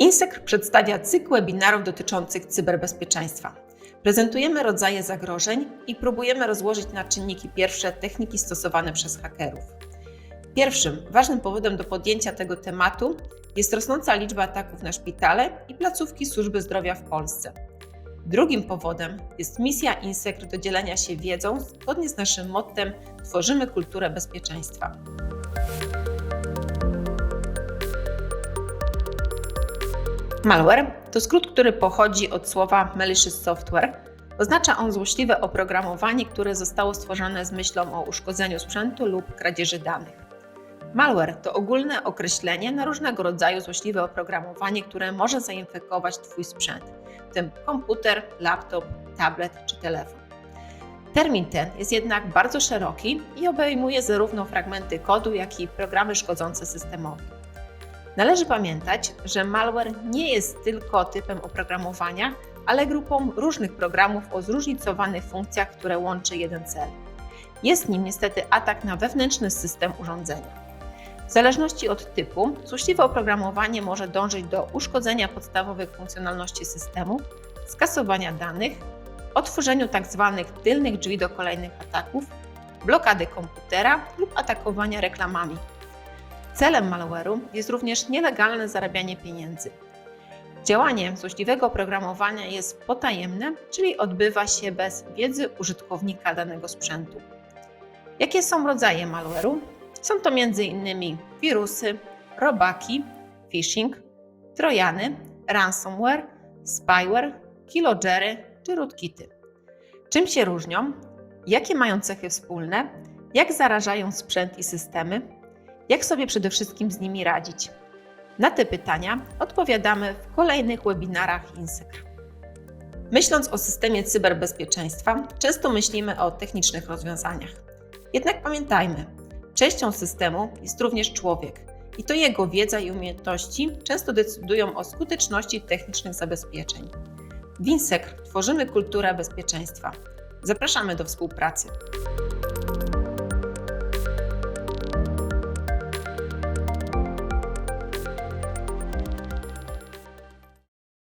INSEC przedstawia cykl webinarów dotyczących cyberbezpieczeństwa. Prezentujemy rodzaje zagrożeń i próbujemy rozłożyć na czynniki pierwsze techniki stosowane przez hakerów. Pierwszym ważnym powodem do podjęcia tego tematu jest rosnąca liczba ataków na szpitale i placówki służby zdrowia w Polsce. Drugim powodem jest misja INSEC do dzielenia się wiedzą zgodnie z naszym mottem Tworzymy kulturę bezpieczeństwa. Malware to skrót, który pochodzi od słowa malicious software. Oznacza on złośliwe oprogramowanie, które zostało stworzone z myślą o uszkodzeniu sprzętu lub kradzieży danych. Malware to ogólne określenie na różnego rodzaju złośliwe oprogramowanie, które może zainfekować Twój sprzęt, w tym komputer, laptop, tablet czy telefon. Termin ten jest jednak bardzo szeroki i obejmuje zarówno fragmenty kodu, jak i programy szkodzące systemowi. Należy pamiętać, że malware nie jest tylko typem oprogramowania, ale grupą różnych programów o zróżnicowanych funkcjach, które łączy jeden cel. Jest nim niestety atak na wewnętrzny system urządzenia. W zależności od typu, złośliwe oprogramowanie może dążyć do uszkodzenia podstawowych funkcjonalności systemu, skasowania danych, otworzeniu tzw. tylnych drzwi do kolejnych ataków, blokady komputera lub atakowania reklamami. Celem malware'u jest również nielegalne zarabianie pieniędzy. Działanie złośliwego oprogramowania jest potajemne, czyli odbywa się bez wiedzy użytkownika danego sprzętu. Jakie są rodzaje malware'u? Są to m.in. wirusy, robaki, phishing, trojany, ransomware, spyware, kilogery czy rootkity. Czym się różnią? Jakie mają cechy wspólne? Jak zarażają sprzęt i systemy? Jak sobie przede wszystkim z nimi radzić? Na te pytania odpowiadamy w kolejnych webinarach INSEC. Myśląc o systemie cyberbezpieczeństwa, często myślimy o technicznych rozwiązaniach. Jednak pamiętajmy, częścią systemu jest również człowiek i to jego wiedza i umiejętności często decydują o skuteczności technicznych zabezpieczeń. W INSEC tworzymy kulturę bezpieczeństwa. Zapraszamy do współpracy.